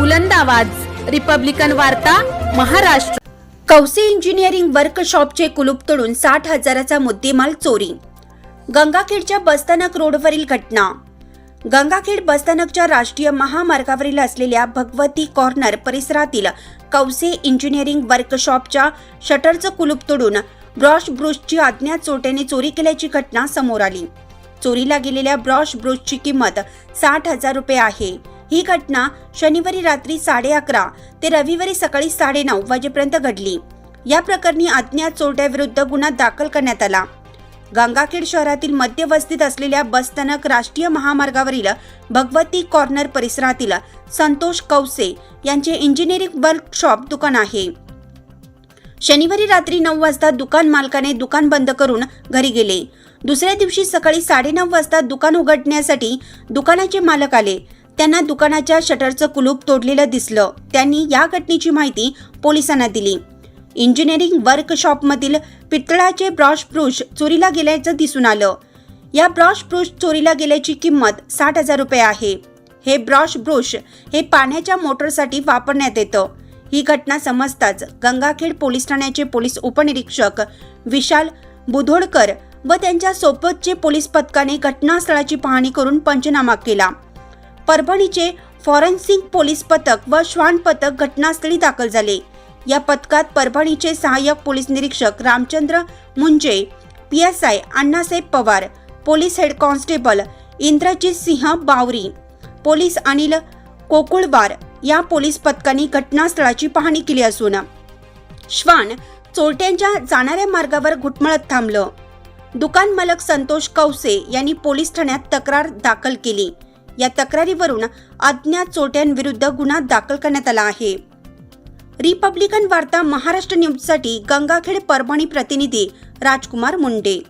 बुलंद आवाज. रिपब्लिकन वार्ता महाराष्ट्र. कौसे इंजिनिअरिंग वर्कशॉपचे कुलूप तोडून साठ हजाराचा मुद्देमाल चोरी. गंगाखेडच्या बसस्थानक रोडवरील घटना. गंगाखेड बसस्थानकच्या राष्ट्रीय महामार्गावरील असलेल्या भगवती कॉर्नर परिसरातील कौसे इंजिनिअरिंग वर्कशॉपच्या शटरचं कुलूप तोडून ब्रॉश ब्रुशची अज्ञात चोट्याने चोरी केल्याची घटना समोर आली. चोरीला गेलेल्या ब्रॉश ब्रुशची किंमत साठ हजार रुपये आहे. ही घटना शनिवारी रात्री साडे अकरा ते रविवारी सकाळी साडेनऊ वाजेपर्यंत घडली. या प्रकरणी अज्ञात चोरट्याविरुद्ध गुन्हा दाखल करण्यात आला. गंगाखेड शहरातील मध्यवस्तीत असलेल्या बसस्थानक राष्ट्रीय महामार्गावरील भगवती कॉर्नर परिसरातील संतोष कौसे यांचे इंजिनिअरिंग वर्कशॉप दुकान आहे. शनिवारी रात्री नऊ वाजता दुकान मालकाने दुकान बंद करून घरी गेले. दुसऱ्या दिवशी सकाळी साडेनऊ वाजता दुकान उघडण्यासाठी दुकानाचे मालक आले. त्यांना दुकानाच्या शटरचं कुलूप तोडलेलं दिसलं. त्यांनी या घटनेची माहिती पोलिसांना दिली. इंजिनिअरिंग वर्कशॉपमधील पितळाचे ब्रॉश ब्रुश चोरीला गेल्याचं दिसून आलं. या ब्रॉश ब्रुश चोरीला गेल्याची किंमत साठ हजार रुपये आहे. हे ब्रॉश ब्रुश हे पाण्याच्या मोटरसाठी वापरण्यात येतं. ही घटना समजताच गंगाखेड पोलीस ठाण्याचे पोलीस उपनिरीक्षक विशाल बुधोडकर व त्यांच्या सोबतचे पोलीस पथकाने घटनास्थळाची पाहणी करून पंचनामा केला. परभणीचे फॉरेन्सिक पोलीस पथक व श्वान पथक घटनास्थळी दाखल झाले. या पथकात परभणीचे सहाय्यक पोलीस निरीक्षक Ramchandra Munje P S I Annasaheb Pawar police head constable Indrajit Singh Bawari police Anil Kokulwar या पोलीस पथकांनी घटनास्थळाची पाहणी केली असून श्वान चोरट्यांच्या जाणाऱ्या मार्गावर घुटमळत थांबलं. दुकान मालक संतोष कौसे यांनी पोलीस ठाण्यात तक्रार दाखल केली. या तक्रारीवरून अज्ञात चोट्यांविरुद्ध गुन्हा दाखल करण्यात आला आहे. रिपब्लिकन वार्ता महाराष्ट्र न्यूजसाठी गंगाखेड परभणी प्रतिनिधी राजकुमार मुंडे.